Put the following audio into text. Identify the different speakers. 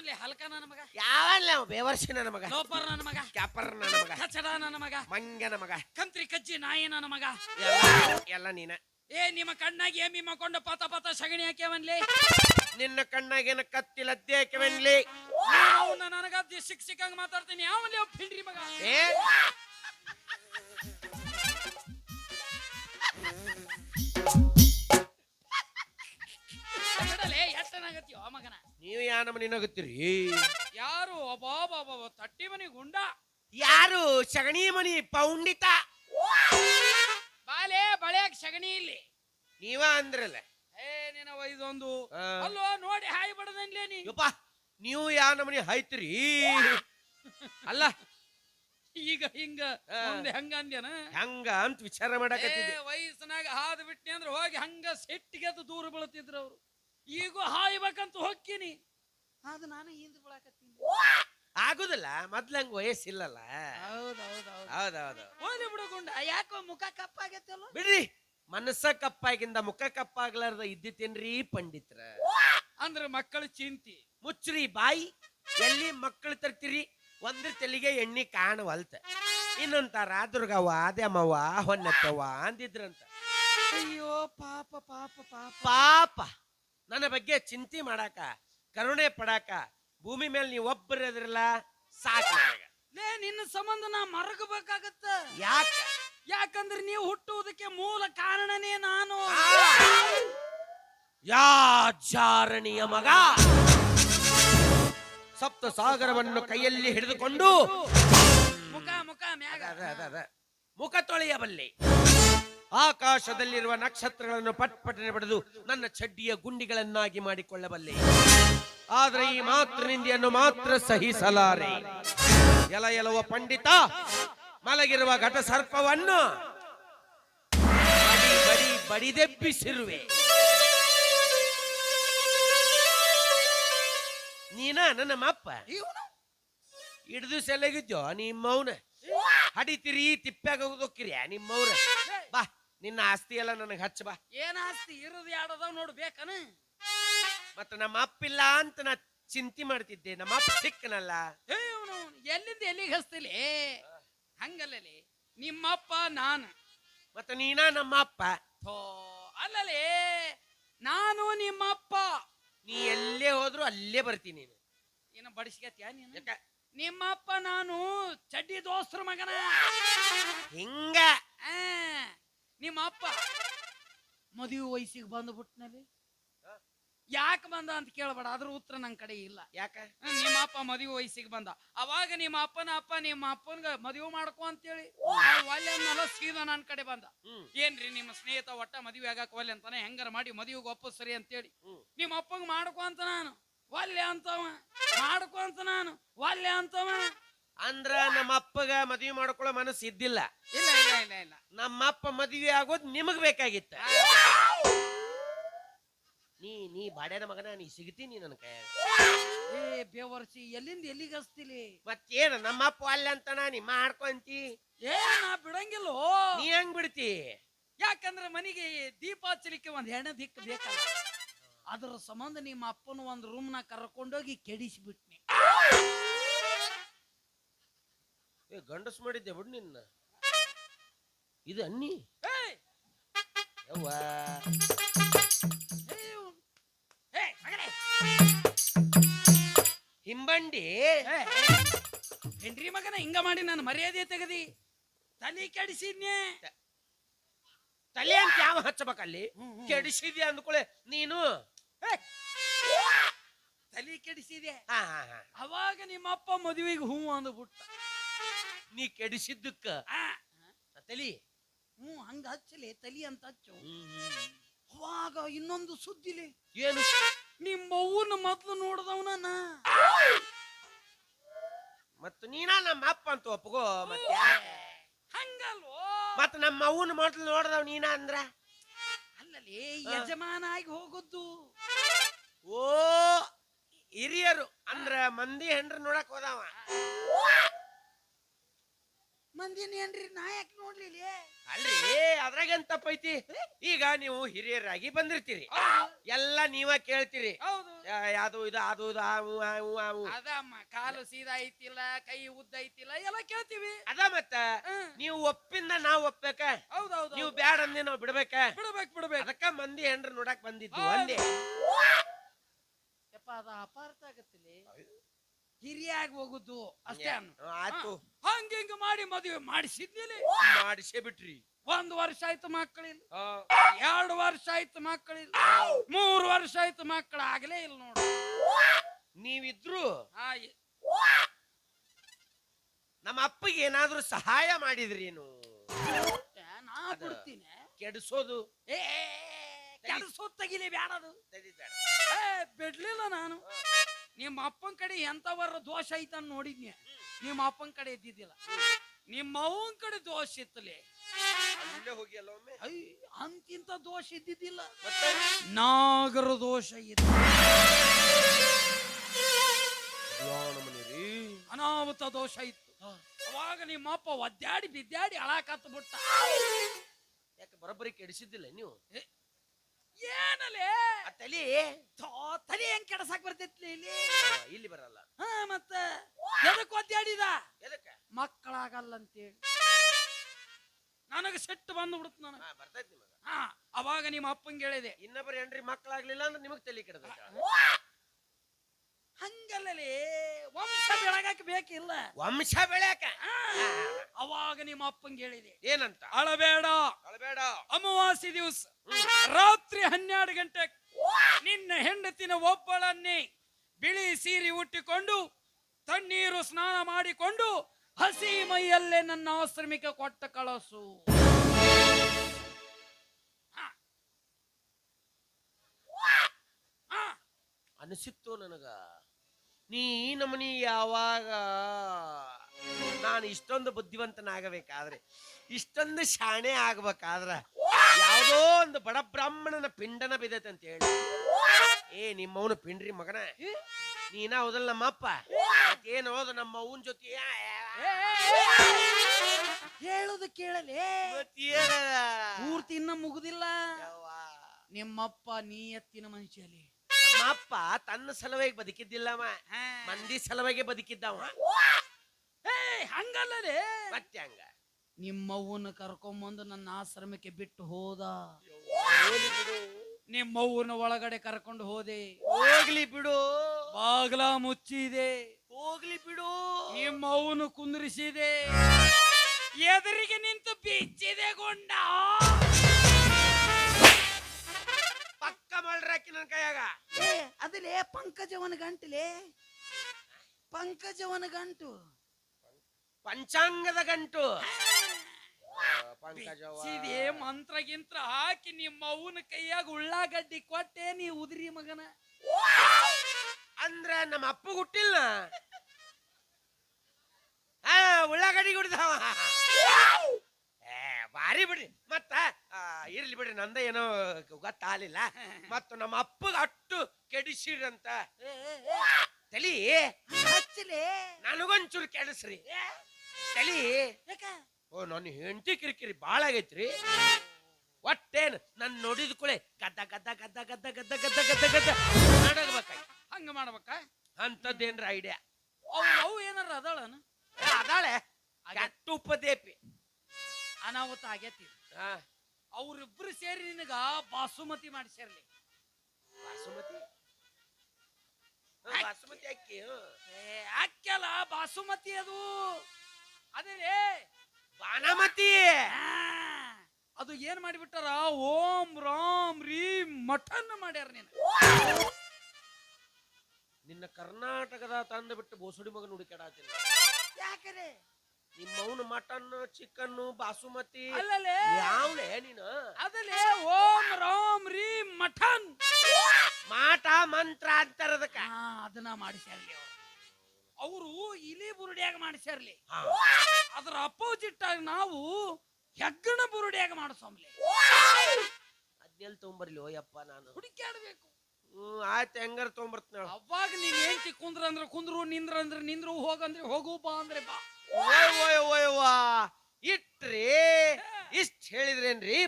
Speaker 1: ಯಾವನ್ಲಿ ಹಲ್ಕ ನನ್ನ ಮಗ.
Speaker 2: ಯಾವಲ್ಲ ಬೇವರ್ಸಿ ನನ್ನ ಮಗ.
Speaker 1: ಲೋಪರ್ ನನ್ನ ಮಗ.
Speaker 2: ಕ್ಯಾಪರ್ ನನ್ನ ಮಗ.
Speaker 1: ಕಚಡ ನನ್ನ ಮಗ.
Speaker 2: ಮಂಗನ ಮಗ.
Speaker 1: ಕಂತ್ರಿ ಕಜ್ಜಿ ನಾಯಿ ನನ್ನ ಮಗ.
Speaker 2: ಎಲ್ಲ ನೀನ.
Speaker 1: ಏ ನಿಮ್ಮ ಕಣ್ಣಾಗಿ ಏಮಿ ಮಕ್ಕೊಂಡು ಪತ ಪತ ಸಗಣಿ ಹಾಕ್ಯವನ್ಲಿ?
Speaker 2: ನಿನ್ನ ಕಣ್ಣಾಗೇನ ಕತ್ತಿಲದ್ದೆ ಕೆವೆನ್ಲಿ
Speaker 1: ಅವನ್ನ ನನಗ ಸಿಕ್ ಸಿಕ್ಕಂಗ್ ಮಾತಾಡ್ತೀನಿ. ಯಾವನ್ಲಿ ಅವ್ ಪಿಂಡ್ರಿ ಮಗ?
Speaker 2: ಏ?
Speaker 1: ಎಷ್ಟನಾಗತ್ತೀವ ಮಗನ?
Speaker 2: ನೀವು ಯಾ ನಮ್ಮ ನಿನಗುತ್ತೀರಿ
Speaker 1: ಯಾರು? ಒಬ್ಬ ತಟ್ಟಿ ಮನಿ ಗುಂಡ.
Speaker 2: ಯಾರು? ಸಗಣಿ ಮನಿ ಪೌಂಡಿತ.
Speaker 1: ಬಾಲೆ ಬಳೆಯಾಗ ಸಗಣಿ ಇಲ್ಲಿ.
Speaker 2: ನೀವ ಅಂದ್ರಲ್ಲ.
Speaker 1: ಏ
Speaker 2: ಆ.
Speaker 1: ಅಲ್ಲೋ ನೋಡಿ ಹಾಯ್ ಬಡದನ್ಲೇ ನೀ.
Speaker 2: ಯಪ್ಪ ನೀವು ಯಾ ನಮನಿ ಹಾಯ್ತಿರಿ? ಅಲ್ಲ.
Speaker 1: ಈಗ ಹಿಂಗ. ಮುಂದೆ ಹಂಗ ಅಂದ್ಯಾನ?
Speaker 2: ಹೆಂಗ ಅಂತ ವಿಚಾರ
Speaker 1: ಏ,
Speaker 2: ಮಾಡಕತ್ತಿದ್ದೆ
Speaker 1: ವಯಸ್ಸಿನಾಗ ಹಾದ್ ಬಿಟ್ನಿ ಅಂದ್ರೆ ಹೋಗಿ ಹಂಗ ಸೆಟ್ಟಿಗೆ ದೂರ ಬೀಳ್ತಿದ್ರು ಅವ್ರು. ಈಗ ಹಾಯ್ಬೇಕಂತ ಹೋಗ್ತೀನಿ ಅದು ನಾನು ಹಿಂದ್ ಬಿಡಾಕತ್ತೀನಿ
Speaker 2: ಆಗುದಿಲ್ಲ ಮೊದ್ಲಂಗ್ ವಯಸ್ಸಿಲ್ಲಲ್ಲ.
Speaker 1: ಹೌದೌದೌದು.
Speaker 2: ಹೌದೌದು.
Speaker 1: ಹೋಗ್ಲಿ ಬಿಡು ಗುಂಡ ಯಾಕೋ ಮುಖ ಕಪ್ಪಾಗೈತಲ್ಲ?
Speaker 2: ಬಿಡ್ರಿ ಮನಸ್ಸ ಕಪ್ಪಾಗಿಂದ ಮುಖ ಕಪ್ಪಾಗ್ಲಾರ್ದ ಇದ್ದಿತ್ತೇನ್ರಿ ಪಂಡಿತ್ರ?
Speaker 1: ಅಂದ್ರೆ ಮಕ್ಕಳು ಚಿಂತಿ.
Speaker 2: ಮುಚ್ಚ್ರಿ ಬಾಯಿ ಎಲ್ಲಿ ಮಕ್ಕಳು ತರ್ತೀರಿ? ಒಂದ್ರ ತಲೆಗೆ ಎಣ್ಣೆ ಕಾಣವಲ್ತ. ಇನ್ನೊಂತಾರ ದುರ್ಗವ್ವ ದ್ಯಾಮವ್ವ ಹೊನ್ನತ್ತವ್ವ ಅಂದಿದ್ರಂತ.
Speaker 1: ಅಯ್ಯೋ ಪಾಪ ಪಾಪ ಪಾಪ.
Speaker 2: ಪಾಪ. ನನ್ನ ಬಗ್ಗೆ ಚಿಂತೆ ಮಾಡಾಕ ಕರುಣೆ ಪಡಾಕ ಭೂಮಿ ಮೇಲೆ ನೀವು ಒಬ್ಬರದ್ರಲ್ಲ ಸಾಕು ನನಗ.
Speaker 1: ಲೇ ನಿನ್ನ ಸಂಬಂಧ ನಾ ಮರಗಬೇಕಾಗತ್ತ.
Speaker 2: ಯಾಕ?
Speaker 1: ಯಾಕಂದ್ರೆ ನೀವು ಹುಟ್ಟುವುದಕ್ಕೆ ಮೂಲ ಕಾರಣನೇ ನಾನು.
Speaker 2: ಯಾ ಜಾರಣಿಯ ಮಗ? ಸಪ್ತ ಸಾಗರವನ್ನು ಕೈಯಲ್ಲಿ ಹಿಡಿದುಕೊಂಡು
Speaker 1: ಮುಖ ಮುಖ ಮ್ಯಾಗ.
Speaker 2: ಅದ, ಅದ, ಅದ. ಮುಖ ತೊಳೆಯಬಲ್ಲೆ ಆಕಾಶದಲ್ಲಿರುವ ನಕ್ಷತ್ರಗಳನ್ನು ಪಟ್ಪಟನೆ ಪಡೆದು ನನ್ನ ಚಡ್ಡಿಯ ಗುಂಡಿಗಳನ್ನಾಗಿ ಮಾಡಿಕೊಳ್ಳಬಲ್ಲೆ. ಆದ್ರೆ ಈ ಮಾತೃ ನಿಂದಿಯನ್ನು ಮಾತ್ರ ಸಹಿಸಲಾರೆ. ಎಲ ಎಲವ ಪಂಡಿತ ಮಲಗಿರುವ ಘಟ ಸರ್ಪವನ್ನು ಬಡಿ ಬಡಿ ಬಡಿದೆಬ್ಬಿಸಿರುವೆ ನೀನ ನನ್ನ ಮಪ್ಪ?
Speaker 1: ಇವ್ನು?
Speaker 2: ಹಿಡಿದು ಸೆಲೆಗಿದ್ಯೋ ನಿಮ್ಮವನ? ಹಡಿತಿರಿ ತಿಪ್ಪಾಗ ಹೋಗಿರಿ ನಿಮ್ಮವ್ರ? ನಿನ್ನ ಆಸ್ತಿ ಎಲ್ಲ ನನಗೆ ಹಚ್ಚ ಬಾ.
Speaker 1: ಏನ್ ಆಸ್ತಿ? ಇರೋದು ಯಾಡದ ನೋಡು ಬೇಕನ?
Speaker 2: ಮತ್ತ ನಮ್ಮ ಅಪ್ಪಿಲ್ಲ ಅಂತ ನಾ ಚಿಂತೆ ಮಾಡ್ತಿದ್ದೆ. ನಮ್ಮ ಅಪ್ಪ ಸಿಕ್ಕನಲ್ಲ.
Speaker 1: ಎಲ್ಲಿಂದ ಎಲ್ಲಿಗೆ ಹಸ್ತಿಲಿ? ಹಂಗಲ್ಲಲಿ ನಿಮ್ಮಪ್ಪ ನಾನು.
Speaker 2: ಮತ್ತೆ ನೀನ ನಮ್ಮ ಅಪ್ಪ?
Speaker 1: ಥೋ ಅಲ್ಲಲೇ ನಾನು ನಿಮ್ಮಪ್ಪ.
Speaker 2: ನೀ ಎಲ್ಲೇ ಹೋದ್ರು ಅಲ್ಲೇ ಬರ್ತೀನಿ ನೀನು.
Speaker 1: ಏನು ಬಡಿಸ್ಕತ್ಯಾ ನೀನು?
Speaker 2: ಯಾಕ?
Speaker 1: ನಿಮ್ಮಪ್ಪ ನಾನು ಚಡ್ಡಿ ದೋಸ್ತರ ಮಗನ.
Speaker 2: ಹಿಂಗ.
Speaker 1: ಆ, ನಿಮ್ಮ ಅಪ್ಪ ಮದುವೆ ವಯಸ್ಸಿಗೆ ಬಂದ್ಬಿಟ್ನಲ್ಲಿ ಯಾಕೆ ಬಂದ ಅಂತ ಕೇಳಬೇಡ ಅದ್ರ ಉತ್ತರ ನನ್ನ ಕಡೆ ಇಲ್ಲ.
Speaker 2: ಯಾಕ?
Speaker 1: ನಿಮ್ಮ ಅಪ್ಪ ಮದುವೆ ವಯಸ್ಸಿಗೆ ಬಂದ. ಅವಾಗ ನಿಮ್ಮ ಅಪ್ಪನ ಅಪ್ಪ ನಿಮ್ಮ ಅಪ್ಪನ್ಗ ಮದುವೆ ಮಾಡ್ಕೊ ಅಂತೇಳಿ ಒಲ್ಲೆ ಅನ್ನಲ್ಲ ಸೀದಾ ನನ್ನ ಕಡೆ ಬಂದ. ಏನ್ರಿ ನಿಮ್ಮ ಸ್ನೇಹಿತ ಒಟ್ಟ ಮದುವೆ ಆಗಕ್ ಒಲ್ಲೆ ಅಂತಾನೆ ಹೆಂಗಾರ ಮಾಡಿ ಮದುವೆಗೆ ಸರಿ ಅಂತೇಳಿ. ನಿಮ್ಮ ಅಪ್ಪಂಗ ಮಾಡ್ಕೊ ಅಂತ ನಾನು. ಒಲ್ಲೆ ಅಂತವ. ಮಾಡ್ಕೊ ಅಂತ ನಾನು. ಒಲ್ಲೆ ಅಂತವ.
Speaker 2: ಅಂದ್ರ ನಮ್ಮ ಅಪ್ಪಗ ಮದ್ವಿ ಮಾಡ್ಕೊಳ್ಳೋ ಮನಸ್ಸು ಇದ್ದಿಲ್ಲ.
Speaker 1: ಇಲ್ಲ ಇಲ್ಲ ಇಲ್ಲ ಇಲ್ಲ.
Speaker 2: ನಮ್ಮ ಅಪ್ಪ ಮದ್ವೆ ಆಗೋದ್ ನಿಮಗ್ ಬೇಕಾಗಿತ್ತ. ನೀ ನೀ ಬಾಡ್ಯಾನ ಮಗನ ನೀ ಸಿಗ್ತೀನಿ ನನ್ನ ಕೈ
Speaker 1: ಏ ಬೇವರ್ಸಿ ಎಲ್ಲಿಂದ ಎಲ್ಲಿಗೆ ಹಸ್ತಿಲಿ
Speaker 2: ಮತ್ತೇನ ನಮ್ಮ ಅಪ್ಪ ಅಲ್ಲ ನಿಮ್ಮ ನೀ ಮಾಡ್ಕೊಂತಿ.
Speaker 1: ಏ ನಾ ಬಿಡಂಗಿಲ್ಲೋ.
Speaker 2: ನೀ ಹೆಂಗ್ ಬಿಡ್ತಿ?
Speaker 1: ಯಾಕಂದ್ರೆ ಮನೆಗೆ ದೀಪ ಹಚ್ಚಲಿಕ್ಕೆ ಒಂದ್ ಹೆಣ್ಣು ದಿಕ್ಕ ಬೇಕಲ್ಲ. ಅದ್ರ ಸಂಬಂಧ ನಿಮ್ಮ ಅಪ್ಪನ ಒಂದ್ ರೂಮ್ನ ಕರ್ಕೊಂಡೋಗಿ ಕೆಡಿಸಿಬಿಟ್ನಿ.
Speaker 2: ಏ ಗಂಡಸ್ ಮಾಡಿದ್ದೆ ಬಿಡು ನಿನ್ನ. ಇದು ಅನ್ನಿ! ಯವ್ವ. ಹಿಂಬಂಡಿ.
Speaker 1: ಹೆಂಡ್ರಿ ಮಗನ ಹಿಂಗ ಮಾಡಿ ನಾನು ಮರ್ಯಾದೆ ತೆಗದಿ. ತಲೆ ಕೆಡಿಸಿದ್ನೆ
Speaker 2: ತಲೆ ಅಂತ ಯಾವ ಹಚ್ಚಬೇಕಲ್ಲಿ ಕೆಡಿಸಿದೆ ಅಂದ್ಕೊಳ್ಳೆ ನೀನು.
Speaker 1: ತಲೆ ಕೆಡಿಸಿದೆ. ಅವಾಗ ನಿಮ್ಮಪ್ಪ ಮದುವೆಗೆ ಹೂ ಅಂದ್ಬಿಟ್ಟ.
Speaker 2: ನೀ ಕೆಡಿಸಿದ್ದಕ್ಕ. ತಲಿ.
Speaker 1: ಹ್ಞೂ ಹಂಗ ಹಚ್ಚಲಿ ತಲಿ ಅಂತ ಹಚ್ಚು. ಅವಾಗ ಇನ್ನೊಂದು ಸುದ್ದಿಲಿ.
Speaker 2: ಏನು?
Speaker 1: ನಿಮ್ಮ ಅವ್ವನ ಮೊದ್ಲು ನೋಡ್ದವನ ಮತ್ತು
Speaker 2: ಮತ್ತ ನೀನ ನಮ್ಮ ಅಪ್ಪ ಅಂತ ಒಪ್ಪಗೋ ಮತ್ತೆ?
Speaker 1: ಹಂಗಲ್ವೋ?
Speaker 2: ಮತ್ತ ನಮ್ಮ ಅವ್ವನ ಮೊದಲು ನೋಡ್ದವ್ ನೀನ ಅಂದ್ರ?
Speaker 1: ಅಲ್ಲಲ್ಲಿ ಯಜಮಾನ ಆಗಿ ಹೋಗುದ್ದು.
Speaker 2: ಓ ಹಿರಿಯರು ಅಂದ್ರ ಮಂದಿ ಹೆಂಡ್ರ ನೋಡಕ್ ಹೋದವ.
Speaker 1: ಮಂದಿನ ಏನ್ರಿ? ನಾ ಯಾಕೆ ನೋಡ್ಲಿಲ್ಲ
Speaker 2: ಅಲ್ರಿ ಅದ್ರಾಗೇನ್ ತಪ್ಪೈತಿ? ಈಗ ನೀವು ಹಿರಿಯರಾಗಿ ಬಂದಿರ್ತೀರಿ. ಎಲ್ಲ ನೀವ ಕೇಳ್ತೀರಿ.
Speaker 1: ಹೌದು.
Speaker 2: ಯಾವ್ದು ಇದು ಅದು ಇದು ಆವು ಆವು ಆವು
Speaker 1: ಅದಮ್ಮ ಕಾಲು ಸೀದಾ ಐತಿಲ್ಲ ಕೈ ಉದ್ದ ಐತಿಲ್ಲ ಎಲ್ಲ ಕೇಳ್ತೀವಿ.
Speaker 2: ಅದ ಮತ್ತ. ನೀವು ಒಪ್ಪಿಂದ ನಾವ್ ಒಪ್ಬೇಕ?
Speaker 1: ಹೌದೌದು
Speaker 2: ನೀವು ಬ್ಯಾಡ ಅಂದಿ ನಾವ್ ಬಿಡ್ಬೇಕ?
Speaker 1: ಬಿಡ್ಬೇಕು ಬಿಡ್ಬೇಕು.
Speaker 2: ಅದಕ್ಕ ಮಂದಿ ಹೆಂಡ್ರ ನೋಡಕ್ ಬಂದಿದ್ದು
Speaker 1: ಹೌದು.
Speaker 2: ಅಂದೆ.
Speaker 1: ಯಪ್ಪ ಅದ ಅಪಾರ್ಥ ಆಗತ್ತಿಲ್ಲ. ಹಿರಿಯಾಗಿ ಹೋಗುದು ಅಷ್ಟೇ ಅನ್ನು.
Speaker 2: ಆಯ್ತು.
Speaker 1: ಹಂಗ ಹಿಂಗ ಮಾಡಿ ಮದುವೆ ಮಾಡಿಸಿದ್ನಿಲ್ಲ
Speaker 2: ಮಾಡಿಸೇ ಬಿಟ್ರಿ.
Speaker 1: ಒಂದ್ ವರ್ಷ ಆಯ್ತು ಮಕ್ಕಳಿಲ್ಲ. ಎರಡು ವರ್ಷ ಆಯ್ತು ಮಕ್ಕಳಿಲ್ಲ. ಮೂರು ವರ್ಷ ಆಯ್ತು ಮಕ್ಕಳು ಆಗ್ಲೇ ಇಲ್ಲ ನೋಡು.
Speaker 2: ನೀವಿದ್ರು ನಮ್ಮ ಅಪ್ಪಗೆ ಏನಾದ್ರೂ ಸಹಾಯ ಮಾಡಿದ್ರಿ
Speaker 1: ನಾ ಬಿಡ್ತೀನಿ
Speaker 2: ಕೆಡಿಸೋದು.
Speaker 1: ಏ ತೆಗಿಲಿ ಬ್ಯಾಡದು. ಬಿಡ್ಲಿಲ್ಲ ನಾನು. ನಿಮ್ಮ ಅಪ್ಪನ ಕಡೆ ಎಂಥವರ ದೋಷ ಐತನ್ ನೋಡಿದ್ನಿ. ನಿಮ್ಮ ಅಪ್ಪನ ಕಡೆ ಇದ್ದಿದ್ದಿಲ್ಲ. ನಿಮ್ಮ ಅವನ ಕಡೆ ದೋಷ ಇತ್ತಲೆ.
Speaker 2: ಅಲ್ಲೇ ಹೋಗಿ ಅಲ್ಲ ಒಮ್ಮೆ?
Speaker 1: ಐ ಅಂತಿಂತ ದೋಷ ಇದ್ದಿದ್ದಿಲ್ಲ. ನಾಗರ ದೋಷ ಇತ್ತು. ಅನಾಹುತ ದೋಷ ಇತ್ತು. ಅವಾಗ ನಿಮ್ಮ ಅಪ್ಪ ಒದ್ದಾಡಿ ಬಿದ್ದಾಡಿ ಅಳಾಕತ್ ಬಿಟ್ಟ
Speaker 2: ಯಾಕೆ ಬರೋಬ್ಬರಿ ಕೆಡಿಸಿದ್ದಿಲ್ಲ ನೀವು? ತಲಿ
Speaker 1: ಥೋ, ತಲೆ ಹೆಂಗ್ ಕೆಡಸಾಕ್ ಬರ್ತೈತಿ ಇಲ್ಲಿ?
Speaker 2: ಇಲ್ಲಿ ಬರಲ್ಲ.
Speaker 1: ಹಾ ಮತ್ತ ಎದಕ್ ಒದ್ದಾಡಿದ?
Speaker 2: ಎದಕ್ಕೆ?
Speaker 1: ಮಕ್ಕಳಾಗಲ್ಲ ಅಂತೇಳಿ ನನಗೆ ಸಿಟ್ಟು ಬಂದು ಬಿಡುತ್ತ ನನಗೆ.
Speaker 2: ಹಾ ಬರ್ತೈತಿ ನಿಮಗ.
Speaker 1: ಹಾ ಅವಾಗ ನಿಮ್ಮ ಅಪ್ಪಂಗೆ ಹೇಳಿದೆ.
Speaker 2: ಇನ್ನೊಬ್ಬರು ಹೆಂಡ್ರಿ ಮಕ್ಕಳಾಗ್ಲಿಲ್ಲ ಅಂದ್ರೆ ನಿಮಗ್ ತಲಿ ಕೆಡದ
Speaker 1: ಹಂಗಲ್ಲಲೇ ವಂಶ ಬೆಳಗಾಕ ಬೇಕಿಲ್ಲ.
Speaker 2: ವಂಶ ಬೆಳ್ಯಾಕ?
Speaker 1: ಆ, ಅವಾಗ ನಿಮ್ಮ ಅಪ್ಪಂಗೆ ಹೇಳಿದೆ.
Speaker 2: ಏನಂತ?
Speaker 1: ಅಳಬೇಡ.
Speaker 2: ಅಳಬೇಡ.
Speaker 1: ಅಮಾವಾಸ್ಯ ದಿವಸ ರಾತ್ರಿ ಹನ್ನೆರಡು ಗಂಟೆ ನಿನ್ನ ಹೆಂಡತಿನ ಒಬ್ಬಳನ್ನೇ ಬಿಳಿ ಸೀರೆ ಉಟ್ಟಿಕೊಂಡು ತಣ್ಣೀರು ಸ್ನಾನ ಮಾಡಿಕೊಂಡು ಹಸಿ ಮೈಯಲ್ಲೇ ನನ್ನ ಆಶ್ರಮಿಕ ಕೊಟ್ಟ ಕಳಸು.
Speaker 2: ಅನಿಸಿತ್ತು ನನಗ. ನೀ ನಮನಿ ಯಾವಾಗ ನಾನು ಇಷ್ಟೊಂದು ಬುದ್ಧಿವಂತನಾಗಬೇಕಾದ್ರೆ, ಇಷ್ಟೊಂದು ಶಾಣೆ ಆಗ್ಬೇಕಾದ್ರ ಯಾವುದೋ ಒಂದು ಬಡ ಬ್ರಾಹ್ಮಣನ ಪಿಂಡನ ಬಿದ್ದೈತೆ ಅಂತ ಹೇಳಿ. ಏ ನಿಮ್ಮವನು ಪಿಂಡ್ರಿ ಮಗನ? ನೀನ ಹೌದಲ್ಲ ನಮ್ಮಪ್ಪ? ಏನು ಹೌದು ನಮ್ಮ ಅವನ ಜೊತೆ?
Speaker 1: ಹೇಳುದು ಕೇಳಲಿ? ಪೂರ್ತಿ ಇನ್ನ ಮುಗುದಿಲ್ಲ.
Speaker 2: ನಿಮ್ಮಪ್ಪ
Speaker 1: ನಿಮ್ಮಪ್ಪ ನೀಯತ್ತಿನ ಮನುಷ್ಯಲಿ.
Speaker 2: ನಮ್ಮಪ್ಪ ತನ್ನ ಸಲುವಾಗಿ ಬದುಕಿದ್ದಿಲ್ಲವ ಮಂದಿ ಸಲುವಾಗಿ ಬದುಕಿದ್ದವ.
Speaker 1: ಏ ಹಂಗಲ್ಲಲೇ.
Speaker 2: ಮತ್ತೆ ಹಂಗ?
Speaker 1: ನಿಮ್ಮವ್ವನ ಕರ್ಕೊಂಬಂದು ನನ್ನ ಆಶ್ರಮಕ್ಕೆ ಬಿಟ್ಟು ಹೋದ. ನಿಮ್ಮವ್ವನ ಒಳಗಡೆ ಕರ್ಕೊಂಡು ಹೋದೆ.
Speaker 2: ಹೋಗ್ಲಿ ಬಿಡು.
Speaker 1: ಬಾಗ್ಲ ಮುಚ್ಚಿದೆ.
Speaker 2: ಹೋಗ್ಲಿ ಬಿಡು.
Speaker 1: ನಿಮ್ಮವ್ವನು ಕುಂದ್ರಿಸಿದೆ. ಎದುರಿಗೆ ನಿಂತು ಬಿಚ್ಚಿದೆ ಗೊಂಡ.
Speaker 2: ಪಕ್ಕ ಮಾಡ್ರಾಕಿ ನನ್ನ ಕೈಯಾಗ.
Speaker 1: ಅದಲೇ ಪಂಕಜವನ ಗಂಟಲೇ. ಪಂಕಜವನ ಗಂಟು.
Speaker 2: ಪಂಚಾಂಗದ ಗಂಟು. ಪಂಕಜವ್ವ.
Speaker 1: ಮಂತ್ರಗಿಂತ್ರ ಮಂತ್ರ ಹಾಕಿ ನಿಮ್ಮ ಅವನ ಕೈಯಾಗ ಉಳ್ಳಾಗಡ್ಡಿ ಕೊಟ್ಟೆ ನೀ ಉದ್ರಿ ಮಗನ.
Speaker 2: ಅಂದ್ರ ನಮ್ಮ ಅಪ್ಪ ಹುಟ್ಟಿಲ್ಲ. ಆ ಉಳ್ಳಾಗಡ್ಡಿ ಕುಡಿದವ. ಏ ಬಾರಿ ಬಿಡಿ ಮತ್ತ ಆ, ಇರ್ಲಿ ಬಿಡಿ ನಂದ ಏನೋ ಗೊತ್ತಾಗಲಿಲ್ಲ. ಮತ್ತು ನಮ್ಮ ಅಪ್ಪಗ ಅಟ್ಟು ಕೆಡಿಸಿರಂತ ತಲಿ.
Speaker 1: ಹಚ್ಚಲಿ.
Speaker 2: ನನಗೊಂಚೂರು ಕೆಡಿಸ್ರಿ. ತಲಿ. ಓ ನನ್ನ ಹೆಂಡತಿ ಕಿರಿಕಿರಿ ಬಾಳ ಆಗೈತ್ರಿ. ಒಟ್ಟೇನ್ ನನ್ನ ನೋಡಿದ ಕೂಳೆ ಗದ್ದ ಗದ್ದ ಗದ್ದ ಗದ್ದ ಗದ್ದ ಗದ್ದ ಗದ್ದ ಗದ್ದ ಮಾಡಬೇಕಾಗಿ
Speaker 1: ಹಂಗ ಮಾಡ್ಬೇಕ?
Speaker 2: ಅಂತದ್ದೇನ್ರ ಐಡಿಯಾ
Speaker 1: ಅವ್ ಅವು ಏನಾರ ಅದಾಳನ?
Speaker 2: ಅದಾಳೆ. ಉಪದೇಪಿ.
Speaker 1: ಅನಾಹುತ ಆಗೈತಿ.
Speaker 2: ಆ,
Speaker 1: ಅವ್ರಿಬ್ರು ಸೇರಿ ನಿನಗ ಬಾಸುಮತಿ ಮಾಡಿಸಿರ್ಲಿ
Speaker 2: ಬಾಸುಮತಿ? ಹಾ, ಬಾಸುಮತಿ ಅಕ್ಕಿ.
Speaker 1: ಏ ಅಕ್ಕಲ್ಲ ಬಾಸುಮತಿ ಅದು. ಅದೇ
Speaker 2: ಬಾನಮತಿ
Speaker 1: ಅದು ಏನ್ ಮಾಡಿಬಿಟ್ಟಾರ? ಓಂ ರಾಮ್ ರೀಂ ಮಠನ್ ಮಾಡ್ಯಾರ ನೀನು.
Speaker 2: ನಿನ್ನ ಕರ್ನಾಟಕದ ತಂದ ಬಿಟ್ಟು ಬೋಸುಡಿ ಮಗನ ಹುಡುಕಾಡತ್ತಿಲ್ಲ
Speaker 1: ಯಾಕರೆ?
Speaker 2: ನಿಮ್ಮವನು ಮಟನ್ ಚಿಕನ್ ಬಾಸುಮತಿ.
Speaker 1: ಅಲ್ಲಲೇ?
Speaker 2: ಯಾವ್ಲೆ ನೀನು?
Speaker 1: ಅದಲ್ಲೇ ಓಂ ರಾಮ್ ರೀಂ ಮಠನ್.
Speaker 2: ಮಾಟ ಮಂತ್ರ ಅಂತಾರ ಅದಕ್ಕ
Speaker 1: ಅದನ್ನ ಮಾಡಿಸ್ಯಾರ್ಲಿ ಅವರು. ಅವರು ಇಲಿ ಬುರುಡಿಯಾಗ ಮಾಡಿಸ್ಯಾರ್ಲಿ. ಅದರ ನಾವು ಹೆಗ್ಗಣ ಬುರುಡಿಯಾಗ ಮಾಡಿಸೋಮ್ಲಿ
Speaker 2: ಅದ್ನೆಲ್ ತೊಗೊಂಬರ್ಲಿ ಓಯಪ್ಪ ನಾನು
Speaker 1: ಹುಡುಕ್ಯಾಡ್ಬೇಕು
Speaker 2: ಹ್ಮ್ ಆಯ್ತು ಹೆಂಗಾರ ತೊಗೊಂಬರ್ತೀನಿ
Speaker 1: ಅವಾಗ ನೀನ್ ಹೇಳ್ತಿ ಕುಂದ್ರ ಅಂದ್ರೆ ಕುಂದ್ರು ನಿಂದ್ರ ಅಂದ್ರೆ ನಿಂದ್ರು ಹೋಗಂದ್ರೆ ಹೋಗು ಬಾ ಅಂದ್ರೆ ಬಾ
Speaker 2: ಓಯ್ ಓಯ್ ಓಯ್ ವಾ ಇಟ್ರಿ ಇಷ್ಟ್ ಹೇಳಿದ್ರೇನ್ರಿ